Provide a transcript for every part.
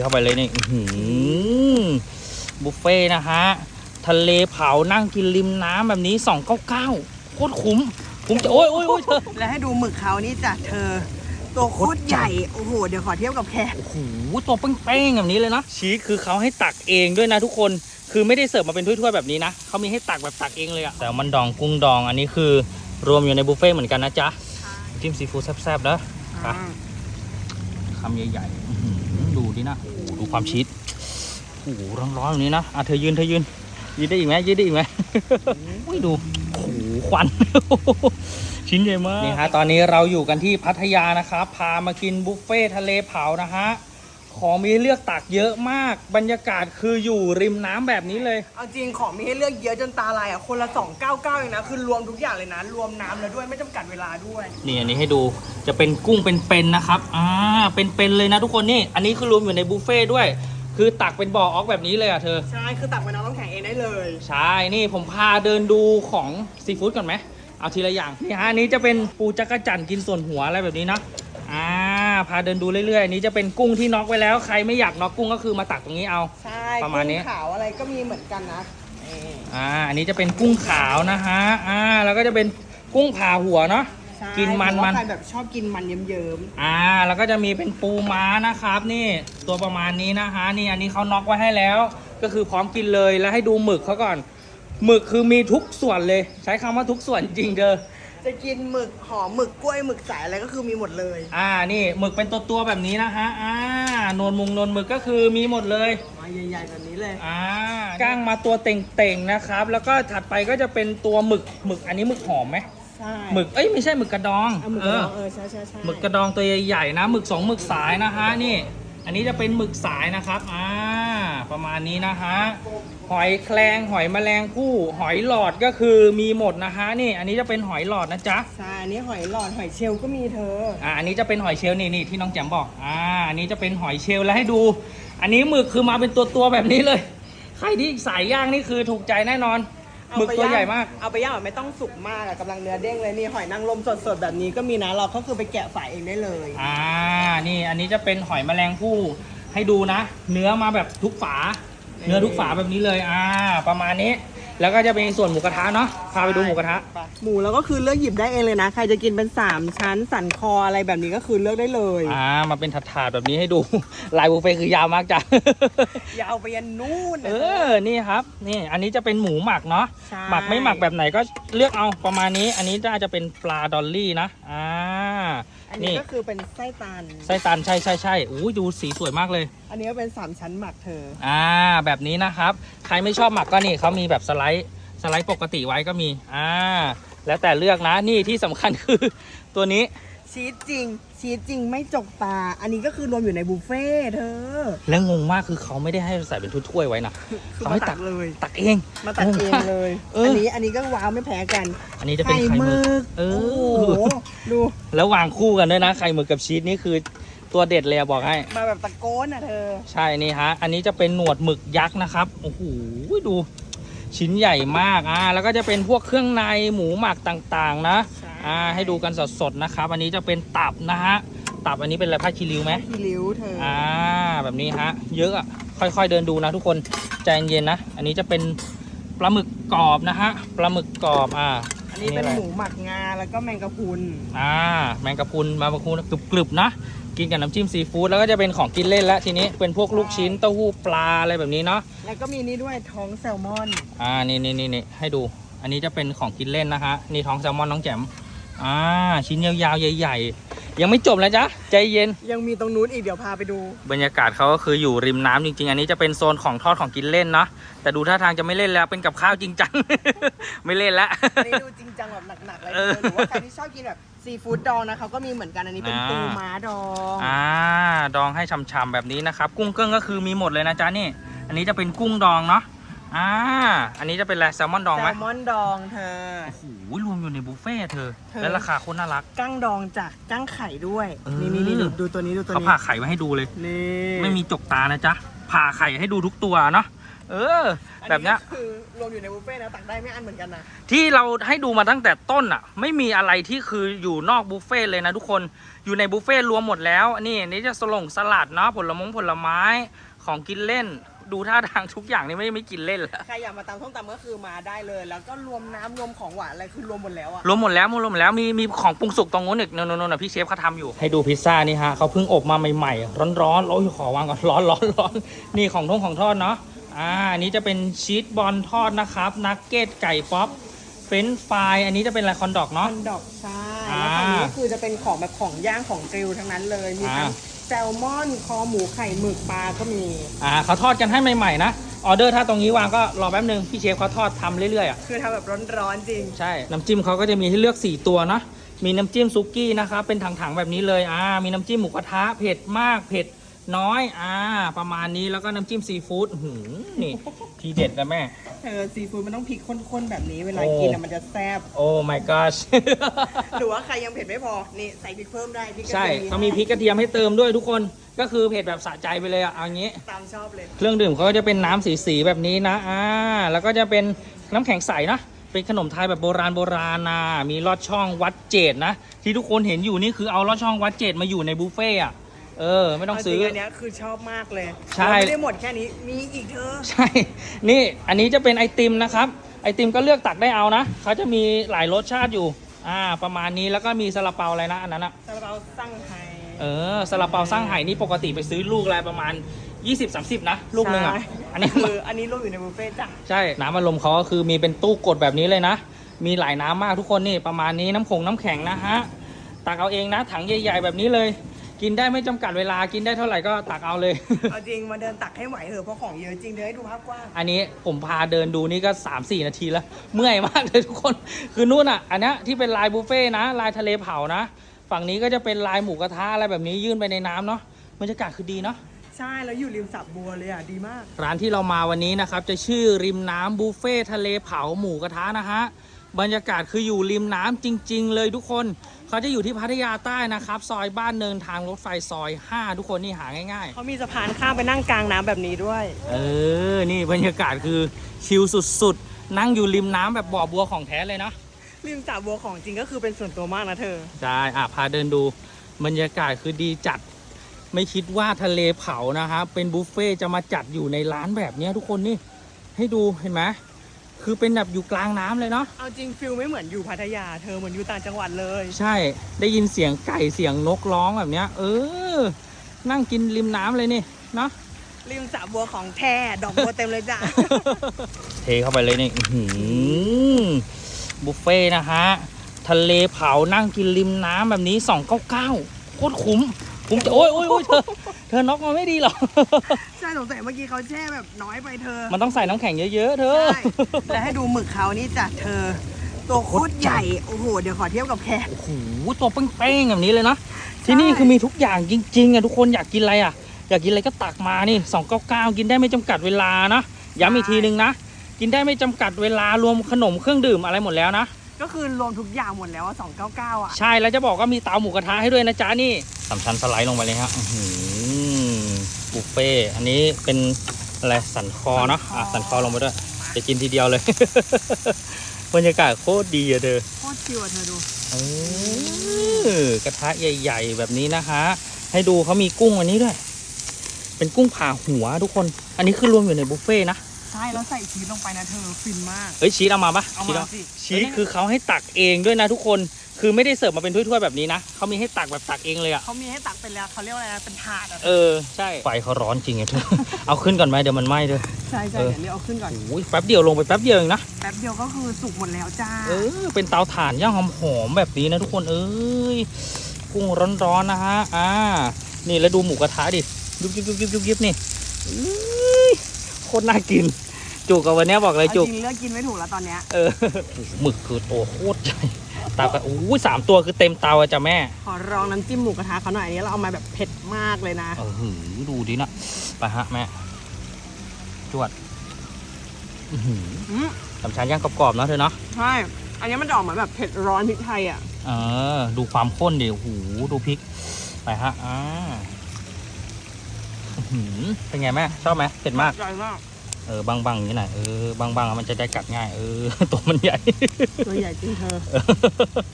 เข้าไปเลยนี่อื้อหือบุฟเฟ่ต์นะฮะ ทะเลเผานั่งกินริมน้ำแบบนี้ 299โคตรคุ้มคุ้มจะโอ้ยโอ้ยโอ้ยเธอและให้ดูหมึกเขานี่จ้ะเธอ ตัวโคตรใหญ่ โอ้โห เดี๋ยวขอเทียบกับแขกโอ้โหตัวเป้งๆแบบนี้เลยนะชีสคือเขาให้ตักเองด้วยนะทุกคนคือไม่ได้เสิร์ฟมาเป็นถ้วยๆแบบนี้นะเขามีให้ตักแบบตักเองเลยอะแต่มันดองกุ้งดองอันนี้คือรวมอยู่ในบุฟเฟ่ต์เหมือนกันนะจ๊ะจิ้มซีฟู้ดแซ่บๆนะไปคำใหญ่ๆอื้อหือ ดูดินะโอ้โหดูความชีสโอ้โหร้อนๆแบบนี้นะอะเธอยืนเธอยืนยืนได้อีกไหมยืนได้อีกไหมโอ้ยดูโอ้โหควันชิ้นใหญ่มากนี่ฮะตอนนี้เราอยู่กันที่พัทยานะครับพามากินบุฟเฟ่ทะเลเผานะฮะ ของมีให้เลือกตักเยอะมาก บรรยากาศคืออยู่ริมน้ำแบบนี้เลย เอาจริงของมีให้เลือกเยอะจนตาลายอะคนละ 299เองนะคือรวมทุกอย่างเลยนะ รวมน้ำแล้วด้วยไม่จำกัดเวลาด้วย นี่อันนี้ให้ดูจะเป็นกุ้งเป็นๆนะครับอ่าเป็นๆเลยนะทุกคนนี่ อันนี้คือรวมอยู่ในบุฟเฟ่ด้วย คือตักเป็นบ่อออกแบบนี้เลยอะเธอ ใช่คือตักไปน้ำน้ำแข็งเองได้เลยใช่ นี่ผมพาเดินดูของซีฟู้ดก่อนไหมเอาทีละอย่างนี่ฮะอันนี้จะเป็นปูจักรจั่นกินส่วนหัวอะไรแบบนี้นะอ่า พาเดินดูเรื่อยๆอันนี้จะเป็นกุ้งที่น็อกไว้แล้วใครไม่อยากน็อกกุ้งก็คือมาตักตรงนี้เอา ใช่ประมาณนี้ กุ้งขาวอะไรก็มีเหมือนกันนะนี่อ่าอันนี้จะเป็นกุ้งขาวนะฮะอ่าแล้วก็จะเป็นกุ้งผ่าหัวเนาะ ใช่กินมันเพราะมัว่านใครแบบชอบกินมันเยิ้มอ่าแล้วก็จะมีเป็นปูม้านะครับนี่ตัวประมาณนี้นะฮะนี่อันนี้เขาน็อกไว้ให้แล้ว ก็คือพร้อมกินเลยแล้วให้ดูหมึกเขาก่อน หมึกคือมีทุกส่วนเลย ใช้คำว่าทุกส่วนจริงเด้อๆ จะกินหมึกหอมหมึกกล้วยหมึกสายอะไรก็คือมีหมดเลย อ่านี่หมึกเป็นตัวตัวๆแบบนี้นะฮะอ่านวลมุงนวลหมึกก็คือมีหมดเลย มาใหญ่ๆแบบนี้เลย อ่าก้างมาตัวเต่งๆนะครับ แล้วก็ถัดไปก็จะเป็นตัวหมึกหมึกอันนี้หมึกหอมไหมใช่หมึกเอ้ยไม่ใช่หมึกกระดองเอาหมึกเอกระอดองเออใช่ใช่ใช่หมึกกระดองตัวใหญ่ๆนะหมึกสองหมึกสายนะฮะนี่ อันนี้จะเป็นหมึกสายนะครับ อ่า ประมาณนี้นะฮะ หอยแครงหอยแมลงภู่หอยหลอดก็คือมีหมดนะฮะนี่ อันนี้จะเป็นหอยหลอดนะจ๊ะ ใช่อันนี้หอยหลอดหอยเชลล์ก็มีเธอ อ่า อันนี้จะเป็นหอยเชลล์นี่นี่ที่น้องแจมบอก อ่า อันนี้จะเป็นหอยเชลล์แล้วให้ดู อันนี้หมึกคือมาเป็นตัวตัวๆแบบนี้เลย ใครที่สายย่างนี่คือถูกใจแน่นอน หมึกตัวใหญ่มาก เอาไปย่างแบบไม่ต้องสุกมากอะกำลังเนื้อเด้งเลยนี่หอยนางรมสดๆแบบนี้ก็มีนะเราก็คือไปแกะฝายเองได้เลย อ่า นี่อันนี้จะเป็นหอยแมลงภู่ให้ดูนะ เนื้อมาแบบทุกฝา เนื้อทุกฝาแบบนี้เลย อ่า ประมาณนี้ แล้วก็จะเป็นส่วนหมูกระทะเนาะพาไปดูหมูกระทะ หมูเราก็คือเลือกหยิบได้เองเลยนะ ใครจะกินเป็น 3 ชั้นสันคออะไรแบบนี้ก็คือเลือกได้เลยอ่ามาเป็นถาดๆแบบนี้ให้ดู ลายบุฟเฟ่ต์คือยาวมากจ้ะอย่าเอาไปยันนู่นเอนะอนี่ครับ นี่ อันนี้จะเป็นหมูหมักเนาะใช่หมักไม่หมักแบบไหนก็เลือกเอาประมาณนี้ อันนี้น่าจะเป็นปลาดอลลี่นะ อ่า อันนี้นี่ ก็คือเป็นไส้ตัน ไส้ตันใช่ใช่ใช่อู้ยดูสีสวยมากเลย อันนี้ก็เป็น3ชั้นหมักเธอ อ่า แบบนี้นะครับ ใครไม่ชอบหมักก็นี่เขามีแบบสไลด์สไลด์ปกติไว้ก็มี อ่า แล้วแต่เลือกนะ นี่ที่สำคัญคือ ตัวนี้ชีสจริง ชีสจริงไม่จกตา อันนี้ก็คือรวมอยู่ในบุฟเฟ่ต์เธอ แล้วงงมากคือเขาไม่ได้ให้ใส่เป็นถ้วยๆไว้นะคือเขามาให้ตัตักกเลย ตักเอง มาตักเองเลย เอออั อันนี้อันนี้ก็ว้าวไม่แพ้กันอันนี้จะเป็นไข่หมึกเอโอ้อโหดูแล้ววางคู่กันด้วยนะไข่หมึกกับชีสนี่คือตัวเด็ดเลยอะบอกให้ มาแบบตะโกนอะเธอ ใช่นี่ฮะ อันนี้จะเป็นหนวดหมึกยักษ์นะครับ โอ้โห ดู ชิ้นใหญ่มาก อ่า แล้วก็จะเป็นพวกเครื่องในหมูหมักต่างๆ นะ ใช่ อ่าให้ดูกันสดๆนะครับอันนี้จะเป็นตับนะฮะตับอันนี้เป็นอะไรผ้าคีริ้วไหมพี่ริ้วเธอออ่าแบบนี้ฮะเยอะอะค่อยๆเดินดูนะทุกคนใจเย็นๆนะอันนี้จะเป็นปลาหมึกกรอบนะฮะปลาหมึกกรอบอ่าอันนี้เป็นอะไรหมูหมักงาแล้วก็แมงกะพรุนอ่าแมงกะพรุนมาบะพรุนกรึบๆนะกินกับน้ำจิ้มซีฟู้ดแล้วก็จะเป็นของกินเล่นแล้วทีนี้เป็นพวกลูกชิ้นเต้าหู้ปลาอะไรแบบนี้เนาะแล้วก็มีนี่ด้วยท้องแซลมอนอ่านี่นี่นี่นี่ให้ดู อันนี้จะเป็นของกินเล่นนะคะนี่ท้องแซลมอนน้องแจ่ม อ่าชิ้นยาวๆใหญ่ ๆ ยังไม่จบนะจ๊ะใจเย็น ยังมีตรงนู้นอีกเดี๋ยวพาไปดู บรรยากาศเขาก็คืออยู่ริมน้ำจริง ๆ อันนี้จะเป็นโซนของทอดของกินเล่นเนาะแต่ดูท่าทางจะไม่เล่นแล้วเป็นกับข้าวจริงจัง ไม่เล่นแล้ว อันนี้ดูจริงจังแบบหนักๆเลยเออหรือว่าใครที่ชอบกินแบบซีฟู้ดดองนะเขาก็มีเหมือนกันอันนี้เป็นอ่า ปูม้าดองอ่าดองให้ฉ่ำๆแบบนี้นะครับ กุ้งเกิ้งก็คือมีหมดเลยนะจ๊ะนี่ อันนี้จะเป็นกุ้งดองเนาะ อ่า อันนี้จะเป็นอะไรแซลมอนดองแซไหมลมอนดองเธอ โอ้โหรวมอยู่ในบุฟเฟ่ต์เธอ เธอ และราคาโคตรน่ารัก กั้งดองจากกั้งไข่ด้วย เออ นี่นี่นี่ดูดูตัวนี้ดูตัวเขานี้ผ่าไข่ไว้ให้ดูเลย นี่ไม่มีจกตานะจ๊ะผ่าไข่ให้ดูทุกตัวเนาะเออแบบเนี้ยอัคือรวมอยู่ในบุฟเฟ่ต์นะตักได้ไม่อันเหมือนกันนะ ที่เราให้ดูมาตั้งแต่ต้นอะ ไม่มีอะไรที่คืออยู่นอกบุฟเฟ่ต์เลยนะทุกคนอยู่ในบุฟเฟ่ต์รวมหมดแล้ว นี่อันนี้จะสลงสลัดเนาะผลมงผลไม้ของกินเล่น ดูท่าทางทุกอย่างนี่ไม่ไม่กินเล่นแล้วใครอยากมาตำส้มตำก็คือมาได้เลย แล้วก็รวมน้ำรวมของหวานอะไรคือรวมหมดแล้วอะรวมหมดแล้วรวมหมดแล้วมีมีของปรุงสุกตรงนู้นอีกนนนนพี่เชฟเขาทำอยู่ ให้ดูพิซซ่านี่ฮะเขาเพิ่งอบมาใหม่ๆ ร้อนๆโอ้ยขอวางก่อนร้อนร้อนร้อนนี่ของทงของทอดเนาะอ่าอันนี้จะเป็นชีสบอลทอดนะครับนักเก็ตไก่ป๊อปเฟรนช์ฟรายอันนี้จะเป็นอะไรคอนดอกคเนาะอนดอกใช่อ่าแล้วฝั่งนี้ก็คือจะเป็นของแบบของย่างของกริลทั้งนั้นเลย มีทั้งอ่า แซลมอน คอหมูไข่หมึกปลาก็มี อ่าเขาทอดกันให้ใหม่ๆนะ ออเดอร์ถ้าตรงนี้วางก็รอแป๊บนึง พี่เชฟเขาทอดทำเรื่อยๆอะ คือทำแบบร้อนๆจริง ใช่ น้ำจิ้มเขาก็จะมีให้เลือก 4 ตัวนะมีน้ำจิ้มซุกี้นะครับ เป็นถังๆแบบนี้เลย อ่า มีน้ำจิ้มหมูกระทะ เผ็ดมาก เผ็ด น้อย อ่า ประมาณนี้แล้วก็น้ำจิ้มซีฟู้ดอื้อหือนี่ ทีเด็ดนะแม่เธอซีฟู้ดมันต้องพริกข้นๆแบบนี้เวลาโอ้ กินอะมันจะแซ่บโอ้ my gosh หรือว่าใครยังเผ็ดไม่พอ นี่ใส่พริกเพิ่มได้พริกกระใช่เทียเขามีพริกกระเทียมให้เติมด้วยทุกคนก็คือเผ็ดแบบสะใจไปเลยอะเอางี้ ตามชอบเลย เครื่องดื่มเขาก็จะเป็นน้ำสีๆแบบนี้นะ อ่า แล้วก็จะเป็นน้ำแข็งใสนะ เป็นขนมไทยแบบโบราณโบราณนะมีลอดช่องวัดเจดนะ ที่ทุกคนเห็นอยู่นี่คือเอาลอดช่องวัดเจดมาอยู่ในบุฟเฟ่ต์อะ เออ ไม่ต้องซื้อ เาจริงอันเนี้ยคือชอบมากเลยใช่ แล้วไม่ได้หมดแค่นี้มีอีกเธอ ใช่ นี่ อันนี้จะเป็นไอติมนะครับ ไอติมก็เลือกตักได้เอานะ เขาจะมีหลายรสชาติอยู่ อ่า ประมาณนี้ แล้วก็มีซาลาเปาอะไรนะ อันนั้นอะซาลาเปาสั่งไทย เออ ซาลาเปาสร้างไห่นี่ปกติไปซื้อลูกอะไรประมาณ 20-30 นะ ลูกหนึ่งอะใช่อันนี้ คืออันนี้รวมอยู่ในบุฟเฟ่ต์จ้ะใช่ น้ำอารมณ์เขาก็คือมีเป็นตู้กดแบบนี้เลยนะ มีหลายน้ำมากทุกคนนี่ประมาณนี้น้ำคงน้ำแข็งนะฮะ ตักเอาเองนะ ถังใหญ่ ๆ แบบนี้เลย กินได้ไม่จำกัดเวลากินได้เท่าไหร่ก็ตักเอาเลย เอาจริงมาเดินตักให้ไหวเถอะเพราะของเยอะจริงเดี๋ยวให้ดูภาพกว้าง อันนี้ผมพาเดินดูนี่ก็ 3 4 นาทีแล้ว เมื่อยมากเลยทุกคน คือนู่นอะ อันเนี้ยที่เป็นลายบุฟเฟ่ต์นะ ลายทะเลเผานะ ฝั่งนี้ก็จะเป็นลายหมูกระทะอะไรแบบนี้ยื่นไปในน้ำเนาะบรรยากาศคือดีเนาะ ใช่แล้วอยู่ริมสระบัวเลยอะดีมาก ร้านที่เรามาวันนี้นะครับ จะชื่อริมน้ำบุฟเฟ่ทะเลเผาหมูกระทะนะฮะ บรรยากาศคืออยู่ริมน้ำจริง ๆ เลยทุกคน เขาจะอยู่ที่พัทยาใต้นะครับ ซอยบ้านเนินทางรถไฟซอย 5 ทุกคนนี่หาง่ายเขามีสะพานข้ามไปนั่งกลางน้ำแบบนี้ด้วยๆเออ นี่บรรยากาศคือชิลสุดๆ นั่งอยู่ริมน้ำแบบบ่อบัวของแท้เลยนะริมสระบัวของจริงก็คือเป็นส่วนตัวมากนะเธอ ใช่ อะพาเดินดู บรรยากาศคือดีจัด ไม่คิดว่าทะเลเผานะครับเป็นบุฟเฟ่ต์จะมาจัดอยู่ในร้านแบบเนี้ยทุกคนนี่ ให้ดูเห็นไหม คือเป็นแบบอยู่กลางน้ำเลยเนาะ เอาจริงฟิลไม่เหมือนอยู่พัทยา เธอเหมือนอยู่ต่างจังหวัดเลย ใช่ ได้ยินเสียงไก่เสียงนกร้องแบบเนี้ย เออ นั่งกินริมน้ำเลยนี่ เนาะ ริมสระบัวของแท้ดอกบัวเต็มเลยจ้ะ เทเข้าไปเลยนี่อื้อหือบุฟเฟ่ต์นะฮะ ทะเลเผานั่งกินริมน้ำแบบนี้ 299โคตรคุ้ม คุ้มจะโอ้ยโอ้ยโอ้ยเธอเธอน็อกมาไม่ดีหรอกใช่สงสัยเมื่อกี้เขาแช่แบบน้อยไปเธอมันต้องใส่น้ำแข็งเยอะๆเธอ ใช่แล้วให้ดูหมึกเขานี่จ้ะเธอ ตัวโคตรใหญ่ โอ้โห เดี๋ยวขอเทียบกับแขก โอ้โหตัวเป้งๆแบบนี้เลยนะ ที่นี่คือมีทุกอย่างจริงๆอะทุกคนอยากกินอะไรอะ อยากกินอะไรก็ตักมานี่299กินได้ไม่จำกัดเวลานะย้ำอีกทีนึงนะ กินได้ไม่จำกัดเวลารวมขนมเครื่องดื่มอะไรหมดแล้วนะ ก็คือรวมทุกอย่างหมดแล้วอะ299อะใช่แล้วจะบอกว่ามีเตาหมูกระทะให้ด้วยนะจ๊ะนี่สามชั้นสไลด์ลงไปเลยฮะอื้อหือบุฟเฟ่ต์อันนี้เป็นอะไรสันคอเนาะอะสันคอลงไปด้วยจะกินทีเดียวเลยบรรยากาศโคตรดีอะเธอโคตรชิวอะเธอดูเออกระทะใหญ่ ๆ แบบนี้นะคะ ให้ดูเขามีกุ้งอันนี้ด้วย เป็นกุ้งผ่าหัวทุกคน อันนี้คือรวมอยู่ในบุฟเฟ่ต์นะใช่แล้วใส่ชีสลงไปนะเธอฟินมาก เอ้ยชีสเอามาปะเอาชีสมาสิชีสคือเขาให้ตักเองด้วยนะทุกคน คือไม่ได้เสิร์ฟมาเป็นถ้วยๆแบบนี้นะเขามีให้ตักแบบตักเองเลยอะเขามีให้ตักเป็นแล้วเขาเรียกว่าอะไรนะเป็นถาดอะเออใช่ไฟเขาร้อนจริงไงทุกเอาขึ้นก่อนไหมเดี๋ยวมันไหม้เลยใช่ใช่เออเดี๋ยวนี้เอาขึ้นก่อนโอ้ยแป๊บเดียวลงไปแป๊บเดียวเองนะ แป๊บเดียวก็คือสุกหมดแล้วจ้า เออเป็นเตาถ่านย่างหอมๆแบบนี้นะทุกคนเอ้ยกุ้งร้อนๆนะฮะ อ่า นี่แล้วดูหมูกระทะดิ ยุบยุบยุบยุบยุบยุบนี่อื้อโคตรน่ากิน จุกกับวันเนี้ยบอกเลยเอาจุกจริงเลือกกินไม่ถูกแล้วตอนเนี้ยเออโอ้โหหมึกคือตัวโคตรใหญ่ตาก็โอ้ยสามตัวคือเต็มเตาอะจ้ะแม่ขอลองน้ำจิ้มหมูกระทะเขาหน่อยอันนี้เราเอามาแบบเผ็ดมากเลยนะเออหือดูดินะไปฮะแม่ จวดอือหืออืมสามชั้นย่างกรอบๆเนาะเธอเนาะ ใช่อันนี้มันจะออกเหมือนแบบเผ็ดร้อนพริกไทยอะเออ ดูความข้นดิโอ้โหดูพริก ไปฮะอ่าอื้อหือเป็นไงแม่ ชอบไหมเผ็ดมาก ใหญ่มาก เออบางๆอย่างนี้หน่อยเออบางๆอะมันจะได้กัดง่ายเออตัวมันใหญ่ ตัวใหญ่จริงเธอ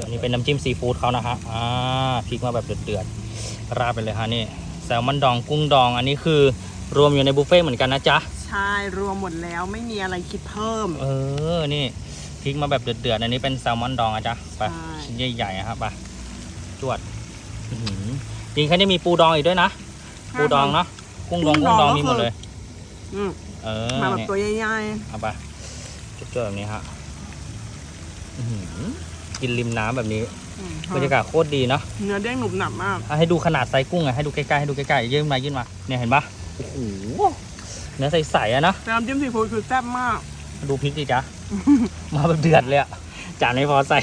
อันนี้เป็นน้ำจิ้มซีฟู้ดเขานะฮะอ่าพริกมาแบบเดือดๆราดไปเลยฮะนี่แซลมอนดองกุ้งดอง อันนี้คือรวมอยู่ในบุฟเฟ่ต์เหมือนกันนะจ๊ะใช่รวมหมดแล้วไม่มีอะไรคิดเพิ่ม เออนี่พริกมาแบบเดือดๆอันนี้เป็นแซลมอนดองอะจ๊ะไปใช่ชิ้นใหญ่ๆอะครับไปจวดอื้อหือจริงเขาจะมีปูดองอีกด้วยนะปูดองเนาะกุ้งดองกุ้กุ้งงดดอองงก็มีหมดเลย อืม เออมาแบบนี่ตัวใหญ่เอาไปจวดๆแบบนี้ฮะอื้อหือกินริมน้ำแบบนี้ๆอืมบรรยากาศโคตรดีเนาะเนื้อเด้งหนุบหนับมากอะให้ดูขนาดไซส์กุ้งอะให้ดูใกล้ๆให้ดูใกล้ๆยื่นมายื่นมาเนี่ยเห็นปะโอ้โหเนื้อใสๆอะนะแต่น้ำจิ้มซีฟู้ดคือแซ่บมาก ดูพริกดิจ๊ะมาแบบเดือดเลยอะจานไม่พอใส่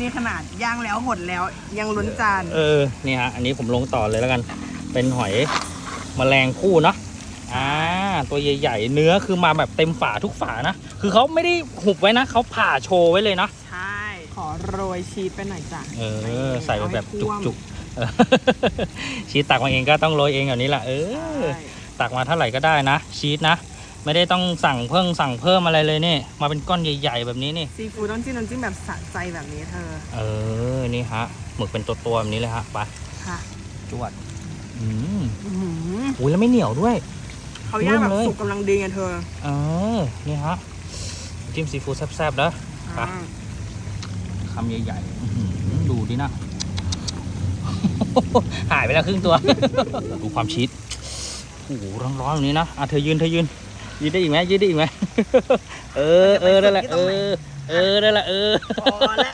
นี่ขนาดย่างแล้วหดแล้วยังล้นจาน เออ นี่ฮะ อันนี้ผมลงต่อเลยแล้วกัน เป็นหอยแมลงคู่เนาะ อ่า ตัวใหญ่ ๆ เนื้อคือมาแบบเต็มฝาทุกฝานะ คือเขาไม่ได้หุบไว้นะเขาผ่าโชว์ไว้เลยนะใช่ ขอโรยชีสไปหน่อยจ้ะเออ ใส่ไปแบบเอาให้ท่วมจุกๆเออชีสตักมาเองก็ต้องโรยเองแบบนี้แหละเออ ใช่ตักมาเท่าไหร่ก็ได้นะชีสนะ ไม่ได้ต้องสั่งเพิ่มสั่งเพิ่มอะไรเลยนี่มาเป็นก้อนใหญ่ๆแบบนี้นี่ ซีฟู้ดต้องจิ้มน้ำจิ้มแบบสะใจแบบนี้เธอเออนี่ฮะหมึกเป็นตัวๆแบบนี้เลยฮะไปค่ะจวดอืม อื้อหืออุ้ยแล้วไม่เหนียวด้วย เขาย่างแบบนุ่มเลยสุกกำลังดีไงเธอเออนี่ฮะจิ้มซีฟู้ดแซ่บๆนะอ่าคำใหญ่ๆอื้อหือดูดินะ หายไปแล้วครึ่งตัว ดูความชีสโอ้โหร้อนๆแบบนี้นะอะเธอยืนเธอยืนยืนได้อีกไหมยืนได้อีกไหมเออเออได้แหละเออเออได้แหละเออพอแล้ว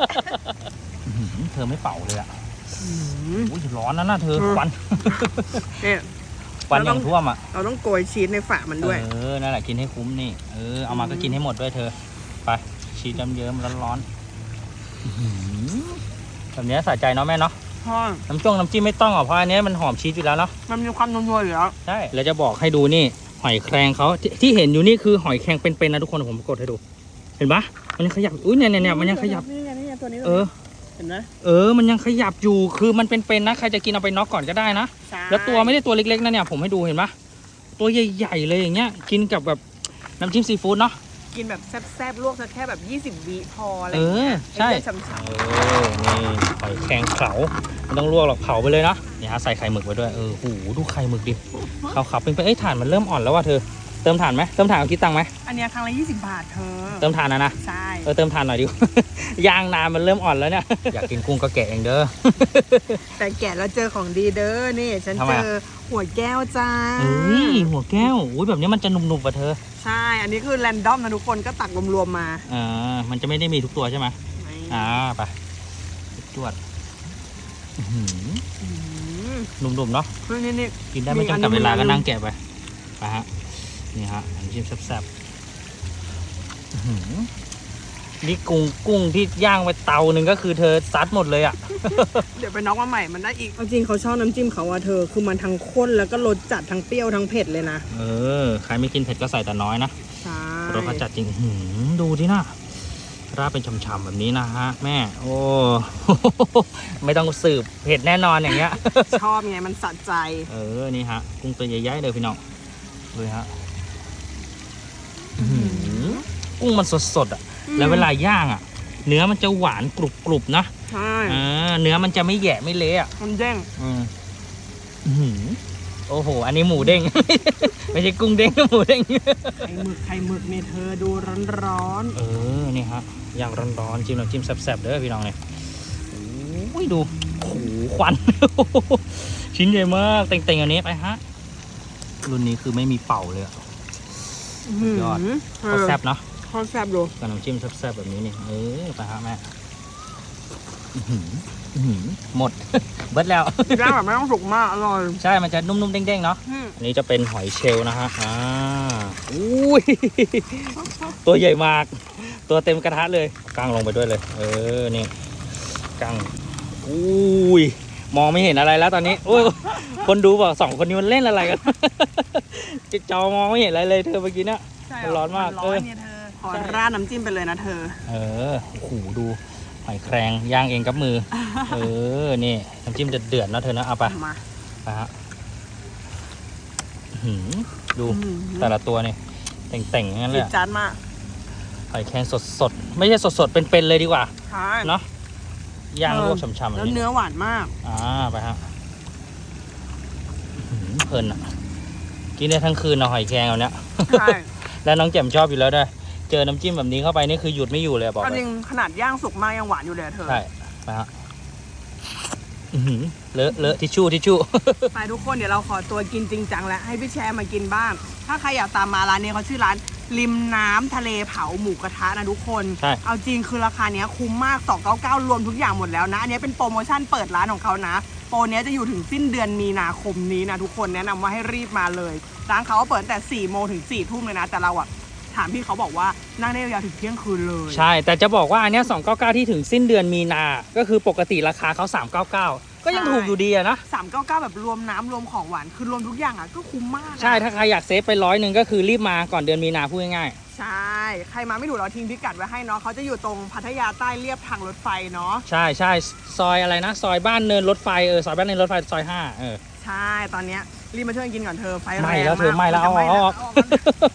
อื้อหือเธอไม่เป่าเลยอะอื้อหืออุ้ยร้อนนะน่ะเธออืมควันเนี่ยค วันเราอต้องย่างท่วมอะ เราต้องโกยชีสในฝามันด้วย เออ นั่นแหละกินให้คุ้มนี่ เออ เอามาก็อืมกินให้หมดด้วยเธอ ไป ชีสเยิ้มๆร้อนๆอื้อหือแบบเนี้ยสะใจเนาะแม่เนาะเพราะน้ำจ้งน้ำจิ้มไม่ต้องอะเพราะอันเนี้ยมันหอมชีสอยู่แล้วเนาะ มันมีความนัวๆอยู่แล้ว ใช่ แล้วจะบอกให้ดูนี่ หอยแครงเขาที่ที่เห็นอยู่นี่คือหอยแครงเป็นๆนะทุกคนผมกดให้ดู เห็นปะมันยังขยับ อุ้ยเนี่ยเนี่ยเนี่ยมันยังขยับนี่ไงนี่ไงตัวนี้เออ เห็นไหมเออ มันยังขยับอยู่ คือมันเป็นๆนะ ใครจะกินเอาไปน็อกก่อนก็ได้นะ ใช่แล้วตัวไม่ได้ตัวเล็กๆนะเนี่ย ผมให้ดูเห็นปะตัวใหญ่ๆเลยอย่างเงี้ย กินกับแบบน้ำจิ้มซีฟู้ดเนาะ กินแบบแซ่บๆลวกสักแค่แบบ 20วิพออะไรเออย่างอเงี้ยใช่ห้ได้ฉ่ำเออ นี่หอยแครงเผาไม่ต้องลวกหรอกเผาไปเลยนะนี่ฮะใส่ไข่หมึกไว้ด้วย เออ หู ดูไข่หมึกดิขาวๆเป็นไปเอ้ยถ่านมันเริ่มอ่อนแล้วว่ะเธอ เติมถ่านไหมเติมถ่านเอาคิดตังค์ไหมๆอันเนี้ยครั้งละ20 บาทเธอเติมถ่านนะนะ ใช่เออเติมถ่านหน่อยดิย่างนานมันเริ่มอ่อนแล้วเนี่ย อยากกินกุ้งก็แกะเองเด้อ แต่แกะแล้วเจอของดีเด้อนี่ฉันทำไมเจอะ อหัวแก้วจ้าเอ้ยหัวแก้วอุ้ยแบบนี้มันจะหนุ่มๆป่ะเธอ ใช่อันนี้คือแรนดอมนะทุกคนก็ตักรวมๆมาอ่า มันจะไม่ได้มีทุกตัวใช่ไหมอ่าไปจวดอื้อหืออืมหนุ่มๆเนาะเฮ้ยนี่นี่ กินได้ไม่มีอันจำกัดเวลานึงก็นั่งแกะไป ไปฮะ นี่ฮะน้ำจิ้มแซ่บๆอื้อหือนี่กุ้งกุ้งที่ย่างไปเตาหนึ่งก็คือเธอซัดหมดเลยอะ เดี๋ยวไปน็อกมาใหม่มันได้อีกเอาจริงเขาชอบน้ำจิ้มเขาอะเธอ คือมันทั้งข้นแล้วก็รสจัดทั้งเปรี้ยวทั้งเผ็ดเลยนะ เออ ใครไม่กินเผ็ดก็ใส่แต่น้อยนะใช่รสเขาจัดจริงอื้อหือดูที่น่ะราดเป็นฉ่ำๆแบบนี้นะฮะ แม่ โอ้ ไม่ต้องสืบเผ็ดแน่นอนอย่างเงี้ย ชอบไงมันสะใจ เออ นี่ฮะ กุ้งตัวใหญ่ๆเลยพี่น้องเลยฮะ กุ้งมันสดๆอะ แล้วเวลาย่างอะ เนื้อมันจะหวานกรุบๆนะใช่อ่าเนื้อมันจะไม่แหยะไม่เละอะมันเด้งอืมอื้อหือโอ้โห อันนี้หมูเด้ง ไม่ใช่กุ้งเด้งหมูเด้งไข่หมึกไข่หมึกเนี่ยเธอดูร้อนเออนี่ฮะย่างร้อนๆจิ้มน้ำจิ้มแซ่บๆเด้อพี่น้องเนี่ยโอ้ยดูโอ้โหควัน ชิ้นใหญ่มากเต่งๆอันนี้ไปฮะรุ่นนี้คือไม่มีเป่าเลยอะๆยอดเอก็อแซ่บเนาะ ข้าวแซ่บดูกับน้ำจิ้มแซ่บๆแบบนี้นี่เออไปฮะแม่อื้อหืออื้อหือหมด เบิดแล้ว ย่างแบบไม่ต้องสุกมากอร่อยใช่ มันจะนุ่มๆเด้งๆเนาะ อืมอันนี้จะเป็นหอยเชลล์นะฮะ อ่า อุ้ย ตัวใหญ่มาก ตัวเต็มกระทะเลยกางลงไปด้วยเลย เออ นี่กางอุ้ย มองไม่เห็นอะไรแล้วตอนนี้โอ้ย คนดูบอกสองคนนี้มันเล่นอะไรกันจอมองไม่เห็นอะไรเลยเธอเมื่อกี้เนี่ย ใช่มันร้อนมากร้อนเนี่ยเธอ ขอราดน้ำจิ้มไปเลยนะเธอ เออโอ้โหดูหอยแครงย่างเองกับมือ เออ นี่น้ำจิ้มเดือดๆนะเธอนะเอาไปมาไปฮะอื้อหือดูอืมแต่ละตัวเนี่ยแต่งๆอย่างนั้นเลจิยตอะจัดมากหอยแครงสดๆ ไม่ใช่สดๆ เป็นๆเลยดีกว่า ใช่เนาะย่างเออลวกช่ำๆแบแล้บวนี้ เนื้อหวานมาก อ่า ไปฮะอื้อหือเพลินอะ กินได้ทั้งคืนเนาะหอยแครงเอาเนี้ย ใช่ แล้วน้องแจ่มชอบอยู่แล้วด้วย เจอน้ำจิ้มแบบนี้เข้าไปนี่คือหยุดไม่อยู่เลยบอกเอาเลจยริงขนาดย่างสุกมากยังหวานอยู่เลยอะเธอ ใช่ไปฮะอื้อหือเลอะเลอะทิชชู่ทิชชู่ ไปทุกคนเดี๋ยวเราขอตัวกินจริงจังแล้วให้พี่แชร์มากินบ้าง ถ้าใครอยากตามมาร้านนี้เขาชื่อร้านริมน้ำทะเลเผาหมูกระทะนะทุกคน ใช่ เอาจริงคือราคาเนี้ยคุ้มมาก 299 รวมทุกอย่างหมดแล้วนะ อันนี้เป็นโปรโมชั่นเปิดร้านของเขานะ โปรเนี้ยจะอยู่ถึงสิ้นเดือนมีนาคมนี้นะทุกคนแนะนำว่าให้รีบมาเลย ร้านเขาเปิดตั้งแต่4โมงถึง4ทุ่มเลยนะ แต่เราอะ ถามพี่เขาบอกว่านั่งได้ยาวๆถึงเที่ยงคืนเลย ใช่ แต่จะบอกว่าอันเนี้ย299 ที่ถึงสิ้นเดือนมีนา ก็คือปกติราคาเขา399 ก็ยังใช่ถูกอยู่ดีอะนะ 399 แบบรวมน้ำรวมของหวานคือรวมทุกอย่างอะก็คุ้มมากอะใช่ ถ้าใครอยากเซฟไปร้อยหนึ่งก็คือรีบมาก่อนเดือนมีนาพูดง่ายใช่ ใครมาไม่ถูกเราทิ้งพิกัดไว้ให้เนาะเขาจะอยู่ตรงพัทยาใต้เรียบทางรถไฟเนาะ ๆ ใช่ใช่ซอยอะไรนะ ซอยบ้านเนินรถไฟเออซอยบ้านเนินรถไฟซอยห้าเออ ใช่ ตอนเนี้ยรีบมาช่วยกันกินก่อนเธอไฟแรงไหม้แล้วเธอากไหม้แล้วจะไหม้เอาออกเอาออก